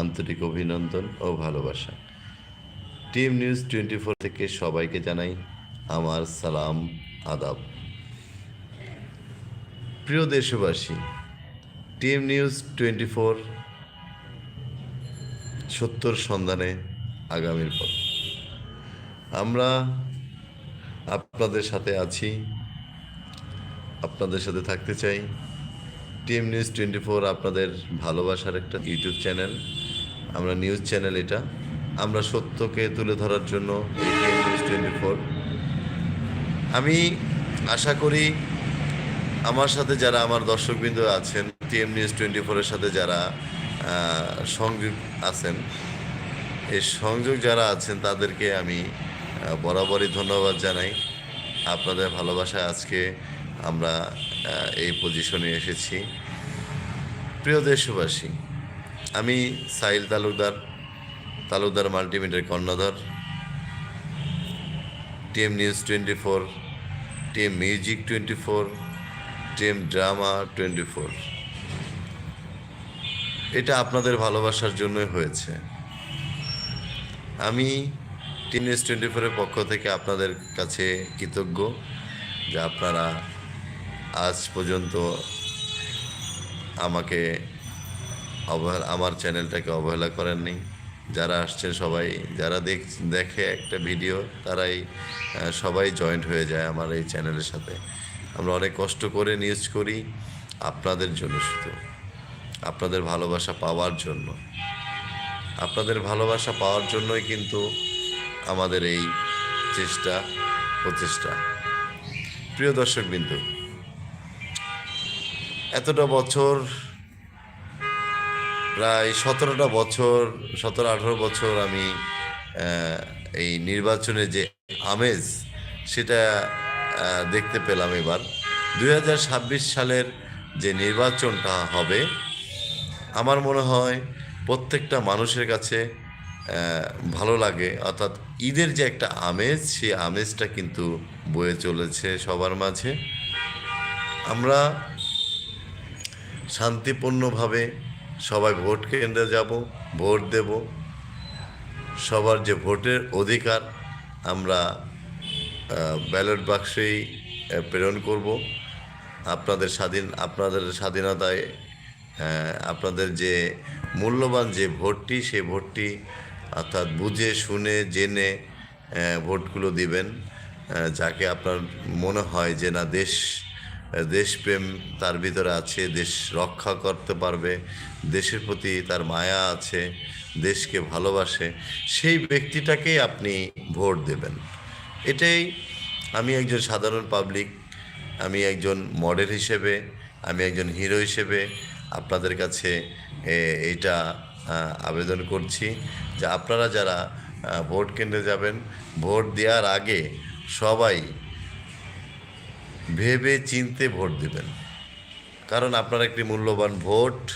আন্তরিক অভিনন্দন ও ভালোবাসা। টিম নিউজ টোয়েন্টি ফোর থেকে সবাইকে জানাই আমার সালাম, আদাব। প্রিয় দেশবাসী, টিম নিউজ টোয়েন্টি ফোর সত্তর সন্ধানে আগামীর পথ আমরা আপনাদের সাথে আছি, আপনাদের সাথে থাকতে চাই। টিএম নিউজ টোয়েন্টি ফোর আপনাদের ভালোবাসার একটা ইউটিউব চ্যানেল। আমরা নিউজ চ্যানেল এটা। আমরা সত্যকে তুলে ধরার জন্য নিউজ টোয়েন্টি ফোর আমি আশা করি আমার সাথে যারা আমার দর্শকবৃন্দ আছেন টিএম নিউজ টোয়েন্টি ফোরের সাথে যারা সংযোগ আছেন, এই সংযোগ যারা আছেন তাদেরকে আমি বরাবরই ধন্যবাদ জানাই। আপনাদের ভালোবাসায় আজকে আমরা এই পজিশনে এসেছি। প্রিয় দেশবাসী আমি সাইল তালুকদার তালুকদার মাল্টিমিডিয়ার কর্ণধর, TM news twenty four, TM music twenty four, TM drama twenty four. এটা আপনাদের ভালোবাসার জন্যই হয়েছে। আমি টিম নিউজ টোয়েন্টি ফোরের পক্ষ থেকে আপনাদের কাছে কৃতজ্ঞ যে আপনারা আজ পর্যন্ত আমাকে অবহেলা, আমার চ্যানেলটাকে অবহেলা করেননি। যারা আসছেন সবাই, যারা দেখ, দেখে একটা ভিডিও, তারাই সবাই জয়েন্ট হয়ে যায় আমার এই চ্যানেলের সাথে। আমরা অনেক কষ্ট করে নিউজ করি আপনাদের জন্য শুধু। আপনাদের ভালোবাসা পাওয়ার জন্য। আপনাদের ভালোবাসা পাওয়ার জন্যই কিন্তু আমাদের এই চেষ্টা, প্রচেষ্টা। প্রিয় দর্শকবিন্দু, এতটা বছর প্রায় সতেরোটা বছর, সতেরো, আঠারো বছর আমি এই নির্বাচনে যে আমেজ, সেটা দেখতে পেলাম এবার। দু হাজার ছাব্বিশ সালের যে নির্বাচনটা হবে, আমার মনে হয় প্রত্যেকটা মানুষের কাছে ভালো লাগে। অর্থাৎ ঈদের যে একটা আমেজ, সেই আমেজটা কিন্তু বয়ে চলেছে সবার মাঝে। আমরা শান্তিপূর্ণভাবে সবাই ভোট কেন্দ্রে যাব, ভোট দেব। সবার যে ভোটের অধিকার, আমরা ব্যালট বাক্সেই প্রেরণ করব। আপনাদের স্বাধীন, আপনাদের স্বাধীনতায় আপনাদের যে মূল্যবান যে ভোটটি সেই ভোটটি, অর্থাৎ বুঝে, শুনে, জেনে ভোটগুলো দিবেন। যাকে আপনার মনে হয় যে না, দেশ দেশপ্রেম তার ভিতরে আছে দেশ রক্ষা করতে পারবে দেশের প্রতি তার মায়া আছে দেশকে ভালোবাসে সেই ব্যক্তিটাকেই আপনি ভোট দেবেন। এটাই আমি একজন সাধারণ পাবলিক আমি একজন মডেল হিসেবে আমি একজন হিরো হিসেবে আপনাদের কাছে এ, এইটা আবেদন করছি যে আপনারা যারা ভোট কেন্দ্রে যাবেন ভোট দেওয়ার আগে সবাই ভেবে চিনতে ভোট দেবেন। কারণ আপনার একটি মূল্যবান ভোট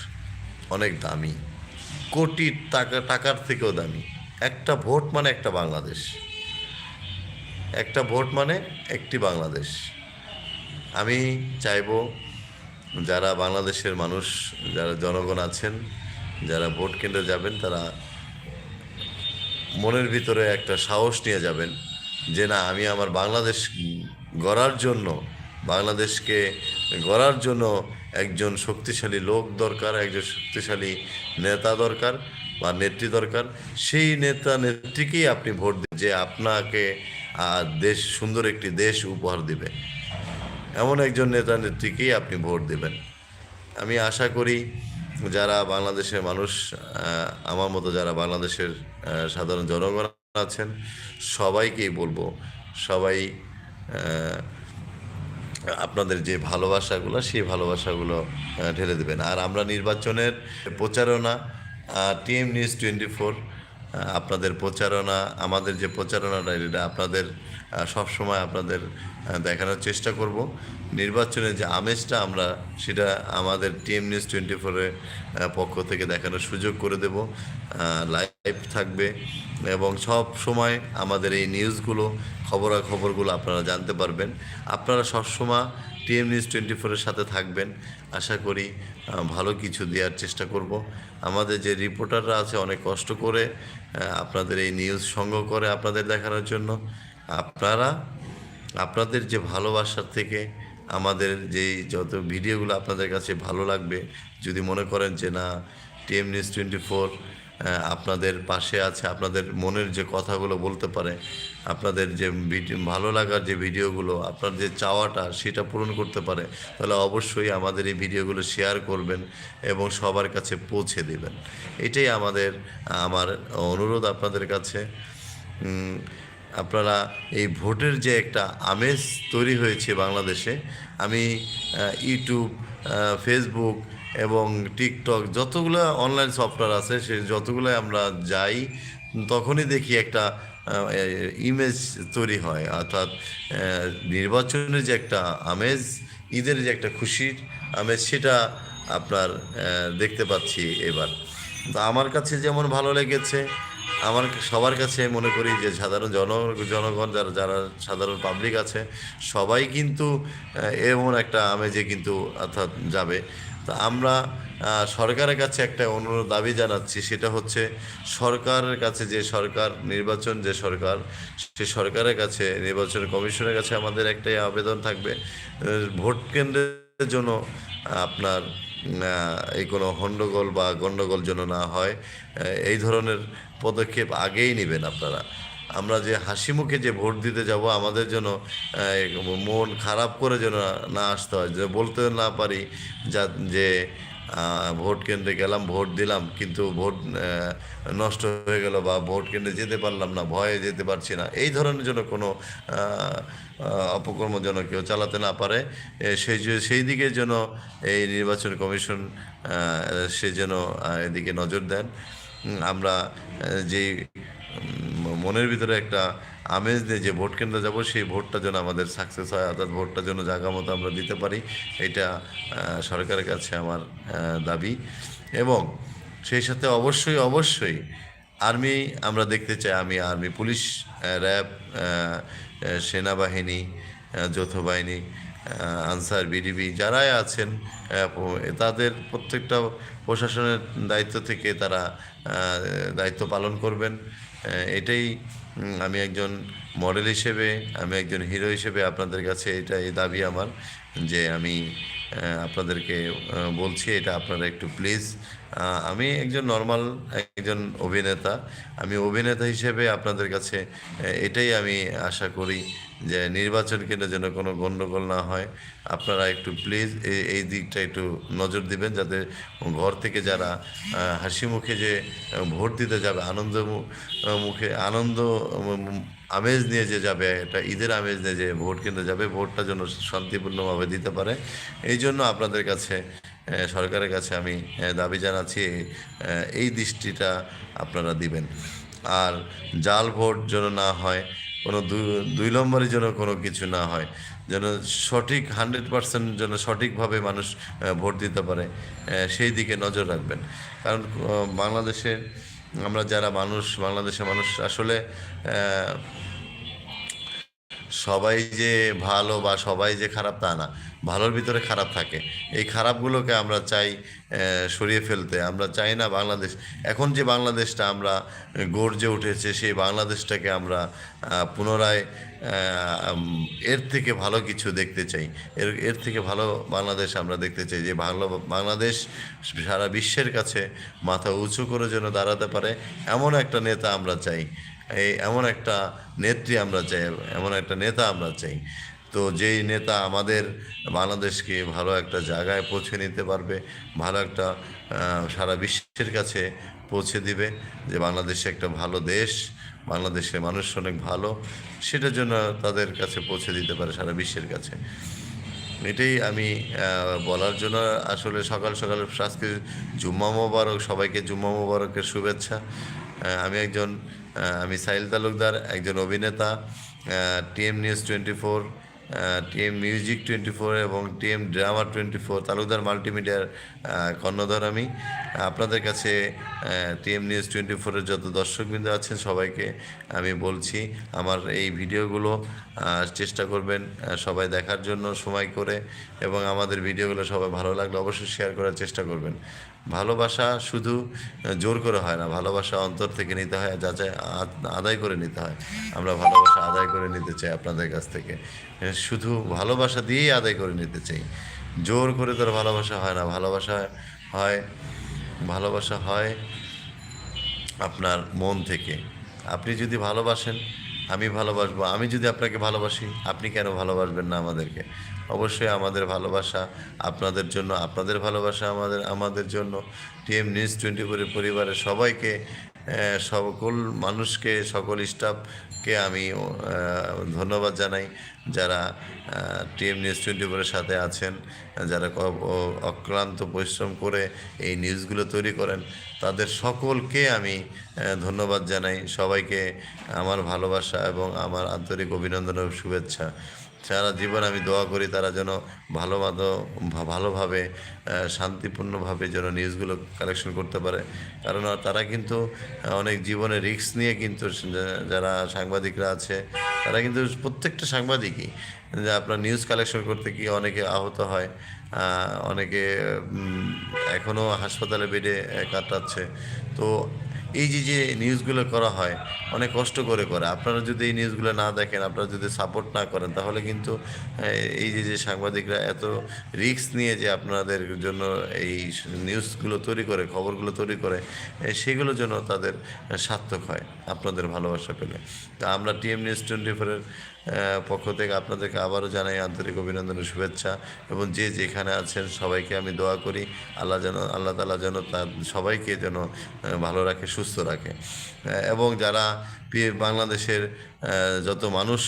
অনেক দামি। কোটি টাকা, টাকার থেকেও দামি। একটা ভোট মানে একটা বাংলাদেশ। একটা ভোট মানে একটি বাংলাদেশ। আমি চাইব যারা বাংলাদেশের মানুষ, যারা জনগণ আছেন, যারা ভোট কেন্দ্রে যাবেন, তারা মনের ভিতরে একটা সাহস নিয়ে যাবেন যে না, আমি আমার বাংলাদেশ গড়ার জন্য বাংলাদেশকে গড়ার জন্য একজন শক্তিশালী লোক দরকার, একজন শক্তিশালী নেতা দরকার বা নেত্রী দরকার। সেই নেতা নেত্রীকেই আপনি ভোট দিন যে আপনাকে দেশ, সুন্দর একটি দেশ উপহার দিবে। এমন একজন নেতা নেত্রীকেই আপনি ভোট দেবেন। আমি আশা করি যারা বাংলাদেশের মানুষ আমার মতো যারা বাংলাদেশের সাধারণ জনগণ আছেন, সবাইকেই বলব, সবাই আপনাদের যে ভালোবাসাগুলো, সেই ভালোবাসাগুলো ঢেলে দেবেন। আর আমরা নির্বাচনের প্রচারণা টিএম নিউজ টোয়েন্টি ফোর আপনাদের প্রচারণা, আমাদের যে প্রচারণাটা, এটা আপনাদের সবসময় আপনাদের দেখানোর চেষ্টা করব। নির্বাচনের যে আমেজটা আমরা, সেটা আমাদের টিএম নিউজ টোয়েন্টি ফোরের পক্ষ থেকে দেখানোর সুযোগ করে দেব। লাইভ থাকবে এবং সব সময় আমাদের এই নিউজগুলো, খবরাখবরগুলো আপনারা জানতে পারবেন। আপনারা সবসময় টিএম নিউজ টোয়েন্টি ফোরের সাথে থাকবেন। আশা করি ভালো কিছু দেওয়ার চেষ্টা করব। আমাদের যে রিপোর্টাররা আছে, অনেক কষ্ট করে আপনাদের এই নিউজ সংগ্রহ করে আপনাদের দেখানোর জন্য। আপনারা, আপনাদের যে ভালোবাসার থেকে আমাদের যেই যত ভিডিওগুলো আপনাদের কাছে ভালো লাগবে, যদি মনে করেন যে না, টিএম নিউজ টোয়েন্টি ফোর আপনাদের পাশে আছে, আপনাদের মনের যে কথাগুলো বলতে পারে, আপনাদের যে ভালো লাগার যে ভিডিওগুলো, আপনার যে চাওয়াটা সেটা পূরণ করতে পারে, তাহলে অবশ্যই আমাদের এই ভিডিওগুলো শেয়ার করবেন এবং সবার কাছে পৌঁছে দেবেন। এটাই আমাদের, আমার অনুরোধ আপনাদের কাছে। আপনারা এই ভোটের যে একটা আমেজ তৈরি হয়েছে বাংলাদেশে, আমি ইউটিউব ফেসবুক এবং টিকটক যতগুলো অনলাইন সফটওয়্যার আছে, সে যতগুলো আমরা যাই, তখনই দেখি একটা ইমেজ তৈরি হয়। অর্থাৎ নির্বাচনের যে একটা আমেজ, ঈদের যে একটা খুশির আমেজ, সেটা আপনার দেখতে পাচ্ছি এবার। তো আমার কাছে যেমন ভালো লেগেছে, আমার সবার কাছে মনে করি যে সাধারণ জন, জনগণ যারা যারা সাধারণ পাবলিক আছে, সবাই কিন্তু এমন একটা আমেজে কিন্তু, অর্থাৎ যাবে। তা আমরা সরকারের কাছে একটা অনুরোধ, দাবি জানাচ্ছি, সেটা হচ্ছে সরকারের কাছে যে সরকার, নির্বাচন যে সরকার, সে সরকারের কাছে, নির্বাচন কমিশনের কাছে আমাদের একটাই আবেদন থাকবে। ভোট কেন্দ্রের জন্য আপনার এই কোনো হণ্ডগোল বা গণ্ডগোল যেন না হয় এই ধরনের পদক্ষেপ আগেই নেবেন আপনারা। আমরা যে হাসি মুখে যে ভোট দিতে যাব, আমাদের জন্য মন খারাপ করে যেন না আসতে হয়। যে বলতে না পারি যা, যে ভোট কেন্দ্রে গেলাম, ভোট দিলাম, কিন্তু ভোট নষ্ট হয়ে গেল বা ভোট কেন্দ্রে যেতে পারলাম না, ভয়ে যেতে পারছি না, এই ধরনের জন্য কোনো অপকর্ম যেন কেউ চালাতে না পারে সেই সেই দিকে যেন এই নির্বাচন কমিশন সে যেন এদিকে নজর দেন। আমরা যেই মনের ভিতরে একটা আমেজ দিয়ে যে ভোট কেন্দ্রে যাব, সেই ভোটটা যেন আমাদের সাকসেস হয়, অর্থাৎ ভোটটা যেন জায়গা মতো আমরা দিতে পারি, এটা সরকারের কাছে আমার দাবি। এবং সেই সাথে অবশ্যই অবশ্যই আর্মি, আমরা দেখতে চাই আমি আর্মি পুলিশ র্যাব সেনাবাহিনী যৌথ বাহিনী আনসার, বিডিবি, যারাই আছেন তাদের প্রত্যেকটা প্রশাসনের দায়িত্ব থেকে তারা দায়িত্ব পালন করবেন। এটাই আমি একজন মডেল হিসেবে, আমি একজন হিরো হিসেবে আপনাদের কাছে এটা, এই দাবি আমার যে আমি আপনাদেরকে বলছি, এটা আপনারা একটু প্লিজ আমি একজন নর্মাল একজন অভিনেতা। আমি অভিনেতা হিসেবে আপনাদের কাছে এটাই আমি আশা করি যে নির্বাচন কেন্দ্রে যেন কোনো গণ্ডগোল না হয়। আপনারা একটু প্লিজ এই দিকটা একটু নজর দিবেন যাতে ঘর থেকে যারা হাসি মুখে যে ভোট দিতে যাবে, আনন্দ মুখে আনন্দ আমেজ নিয়ে যে যাবে এটা ঈদের আমেজ নিয়ে যে ভোট কেন্দ্রে যাবে, ভোটটা যেন শান্তিপূর্ণভাবে দিতে পারে। এই জন্য আপনাদের কাছে সরকারের কাছে আমি দাবি জানাচ্ছি এই দৃষ্টিটা আপনারা দিবেন। আর জাল ভোট যেন না হয়, কোনো দুই নম্বরের যেন কোনো কিছু না হয়, যেন সঠিক হান্ড্রেড পার্সেন্ট যেন সঠিকভাবে মানুষ ভোট দিতে পারে সেই দিকে নজর রাখবেন। কারণ বাংলাদেশে আমরা যারা মানুষ বাংলাদেশের মানুষ আসলে সবাই যে ভালো বা সবাই যে খারাপ তা না। ভালোর ভিতরে খারাপ থাকে। এই খারাপগুলোকে আমরা চাই সরিয়ে ফেলতে। আমরা চাই না বাংলাদেশ, এখন যে বাংলাদেশটা আমরা গর্জে উঠেছে, সেই বাংলাদেশটাকে আমরা পুনরায় এর থেকে ভালো কিছু দেখতে চাই। এর এর থেকে ভালো বাংলাদেশ আমরা দেখতে চাই যে ভালো বাংলাদেশ সারা বিশ্বের কাছে মাথা উঁচু করে যেন দাঁড়াতে পারে, এমন একটা নেতা আমরা চাই। এই, এমন একটা নেত্রী আমরা চাই, এমন একটা নেতা আমরা চাই। তো যেই নেতা আমাদের বাংলাদেশকে ভালো একটা জায়গায় পৌঁছে নিতে পারবে, ভালো একটা সারা বিশ্বের কাছে পৌঁছে দিবে যে বাংলাদেশ একটা ভালো দেশ, বাংলাদেশের মানুষ অনেক ভালো, সেটার জন্য তাদের কাছে পৌঁছে দিতে পারে সারা বিশ্বের কাছে। এটাই আমি বলার জন্য আসলে সকাল সকাল আজকে জুম্মা মোবারক, সবাইকে জুম্মা মোবারকের শুভেচ্ছা। আমি একজন আমি সাইল তালুকদার, একজন অভিনেতা TM news twenty four TM music twenty four এবং TM drama twenty four Talukdar মাল্টিমিডিয়ার কর্ণধর আমি। আপনাদের কাছে টিএম নিউজ টোয়েন্টি ফোরের যত দর্শকবৃন্দ আছেন সবাইকে আমি বলছি, আমার এই ভিডিওগুলো চেষ্টা করবেন সবাই দেখার জন্য সময় করে এবং আমাদের ভিডিওগুলো সবাই ভালো লাগলে অবশ্যই শেয়ার করার চেষ্টা করবেন। ভালোবাসা শুধু জোর করে হয় না, ভালোবাসা অন্তর থেকে নিতে হয় যাচাই, আ- আদায় করে নিতে হয়। আমরা ভালোবাসা আদায় করে নিতে চাই আপনাদের কাছ থেকে। শুধু ভালোবাসা দিয়েই আদায় করে নিতে চাই। জোর করে তোর ভালোবাসা হয় না। ভালোবাসা হয় ভালোবাসা হয় আপনার মন থেকে। আপনি যদি ভালোবাসেন, আমি ভালোবাসবো। আমি যদি আপনাকে ভালোবাসি, আপনি কেন ভালোবাসবেন না আমাদেরকে? অবশ্যই আমাদের ভালোবাসা আপনাদের জন্য, আপনাদের ভালোবাসা আমাদের আমাদের জন্য। টিএম নিউজ টোয়েন্টি ফোরের পরিবারের সবাইকে সকল মানুষকে, সকল স্টাফকে আমি ধন্যবাদ জানাই যারা টিএম নিউজ টোয়েন্টি ফোরের সাথে আছেন, যারা অক্লান্ত পরিশ্রম করে এই নিউজগুলো তৈরি করেন। তাদের সকলকে আমি ধন্যবাদ জানাই। সবাইকে আমার ভালোবাসা এবং আমার আন্তরিক অভিনন্দন ও শুভেচ্ছা। সারা জীবন আমি দোয়া করি তারা যেন ভালো মতো ভালোভাবে শান্তিপূর্ণভাবে যেন নিউজগুলো কালেকশন করতে পারে। কারণ তারা কিন্তু অনেক জীবনে রিস্ক নিয়ে কিন্তু যারা সাংবাদিকরা আছে, তারা কিন্তু প্রত্যেকটা সাংবাদিকই, যে আপনার নিউজ কালেকশন করতে গিয়ে অনেকে আহত হয় অনেকে এখনও হাসপাতালে বেডে কাটাচ্ছে। তো এই যে যে নিউজগুলো করা হয়, অনেক কষ্ট করে করে। আপনারা যদি এই নিউজগুলো না দেখেন, আপনারা যদি সাপোর্ট না করেন, তাহলে কিন্তু এই যে যে সাংবাদিকরা এত রিস্ক নিয়ে যে আপনাদের জন্য এই নিউজগুলো তৈরি করে, খবরগুলো তৈরি করে সেগুলো জন্য তাদের সার্থক হয়, আপনাদের ভালোবাসা পেলে। তা আমরা টিএম নিউজ টোয়েন্টি ফোরের পক্ষ থেকে আপনাদেরকে আবারও জানাই আন্তরিক অভিনন্দন শুভেচ্ছা এবং যে যেখানে আছেন সবাইকে আমি দোয়া করি, আল্লাহ যেন, আল্লাহ তালা যেন তার সবাইকে যেন ভালো রাখে, সুস্থ রাখে। এবং যারা বাংলাদেশের যত মানুষ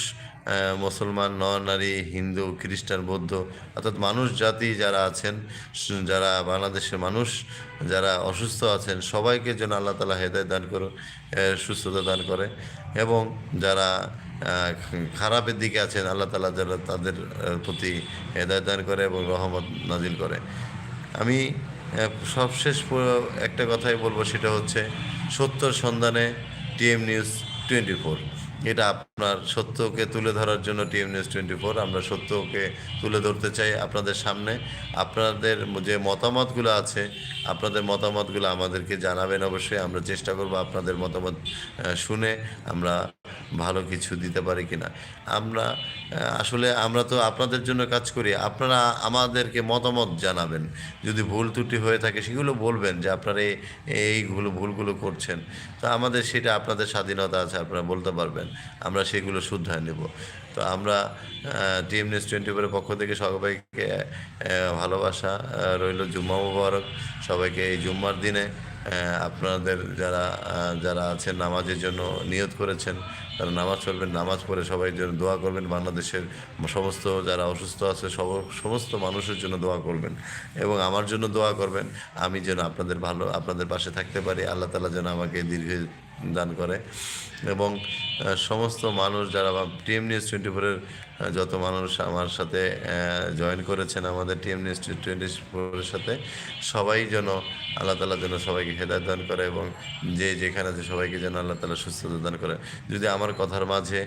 মুসলমান, নর, নারী, হিন্দু, খ্রিস্টান, বৌদ্ধ, অর্থাৎ মানুষ জাতি যারা আছেন, যারা বাংলাদেশের মানুষ, যারা অসুস্থ আছেন, সবাইকে যেন আল্লাহ তালা হেদায় দান করুন সুস্থতা দান করে। এবং যারা খারাপের দিকে আছেন, আল্লাহ তালা যেন তাদের প্রতি হেদায় দান করে এবং রহমত নাজিল করে। আমি সবশেষ একটা কথাই বলব, সেটা হচ্ছে সত্যর সন্ধানে টিএম নিউজ টোয়েন্টি ফোর। এটা আপনার সত্যকে তুলে ধরার জন্য টিএম নিউজ টোয়েন্টি ফোর। আমরা সত্যকে তুলে ধরতে চাই আপনাদের সামনে। আপনাদের যে মতামতগুলো আছে, আপনাদের মতামতগুলো আমাদেরকে জানাবেন অবশ্যই। আমরা চেষ্টা করব আপনাদের মতামত শুনে আমরা ভালো কিছু দিতে পারি কিনা। আমরা আসলে আমরা তো আপনাদের জন্য কাজ করি। আপনারা আমাদেরকে মতামত জানাবেন। যদি ভুল ত্রুটি হয়ে থাকে, সেগুলো বলবেন যে আপনারা এই এইগুলো ভুলগুলো করছেন। তো আমাদের সেটা আপনাদের স্বাধীনতা আছে, আপনারা বলতে পারবেন। আমরা সেগুলো শুদ্ধায় নেব। তো আমরা টিএম নিউজ টোয়েন্টি ফোরের পক্ষ থেকে সবাইকে ভালোবাসা রইল জুম্মা মুবারক। সবাইকে এই জুম্মার দিনে আপনাদের যারা যারা আছেন, নামাজের জন্য নিয়ত করেছেন তারা নামাজ পড়বেন, নামাজ পড়ে সবাই যেন দোয়া করবেন, বাংলাদেশের সমস্ত যারা অসুস্থ আছে, সব, সমস্ত মানুষের জন্য দোয়া করবেন। এবং আমার জন্য দোয়া করবেন। আমি যেন আপনাদের ভালো, আপনাদের পাশে থাকতে পারি। আল্লাহ তালা যেন আমাকে দীর্ঘ দান করে। এবং সমস্ত মানুষ যারা বা টিএম নিউজ টোয়েন্টি ফোরের যত মানুষ আমার সাথে জয়েন করেছেন আমাদের টিএম নিউজ টোয়েন্টি ফোরের সাথে, সবাই যেন আল্লাহ তালা যেন সবাইকে হেদায় দান করে এবং যে যেখানে আছে সবাইকে যেন আল্লাহ তালা সুস্থতা দান করে। যদি আমার কথার মাঝে,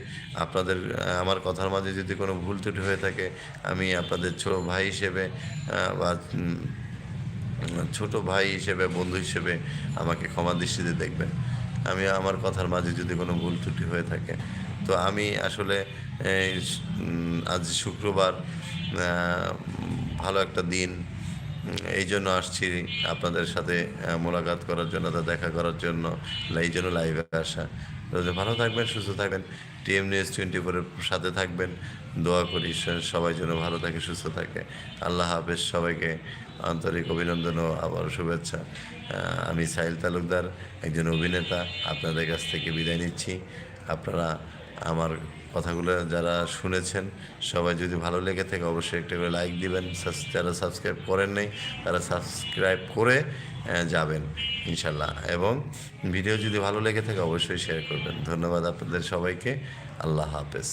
আপনাদের আমার কথার মাঝে যদি কোনো ভুল ত্রুটি হয়ে থাকে, আমি আপনাদের ছোট ভাই হিসেবে বা ছোট ভাই হিসেবে, বন্ধু হিসেবে আমাকে ক্ষমা দৃষ্টিতে দেখবেন। আমি আমার কথার মাঝে যদি কোনো ভুল ত্রুটি হয়ে থাকে, তো আমি আসলে আজ শুক্রবার ভালো একটা দিন এই জন্য আসছি আপনাদের সাথে মোলাকাত করার জন্য তা দেখা করার জন্য এই জন্য লাইভে আসা। ভালো থাকবেন, সুস্থ থাকবেন টিএম নিউজ টোয়েন্টি ফোরের সাথে থাকবেন, দোয়া করি সবাই যেন ভালো থাকে, সুস্থ থাকে। আল্লাহ হাফেজ সবাইকে আন্তরিক অভিনন্দন ও আবার শুভেচ্ছা। আমি সাহিল তালুকদার, একজন অভিনেতা। আপনাদের কাছ থেকে বিদায় নিচ্ছি। আপনারা আমার কথাগুলো যারা শুনেছেন, সবাই যদি ভালো লেগে থাকে, অবশ্যই একটা করে লাইক দিবেন। যারা সাবস্ক্রাইব করেন নাই, তারা সাবস্ক্রাইব করে যাবেন ইনশাল্লাহ এবং ভিডিও যদি ভালো লেগে থাকে, অবশ্যই শেয়ার করবেন। ধন্যবাদ আপনাদের সবাইকে। আল্লাহ হাফেজ।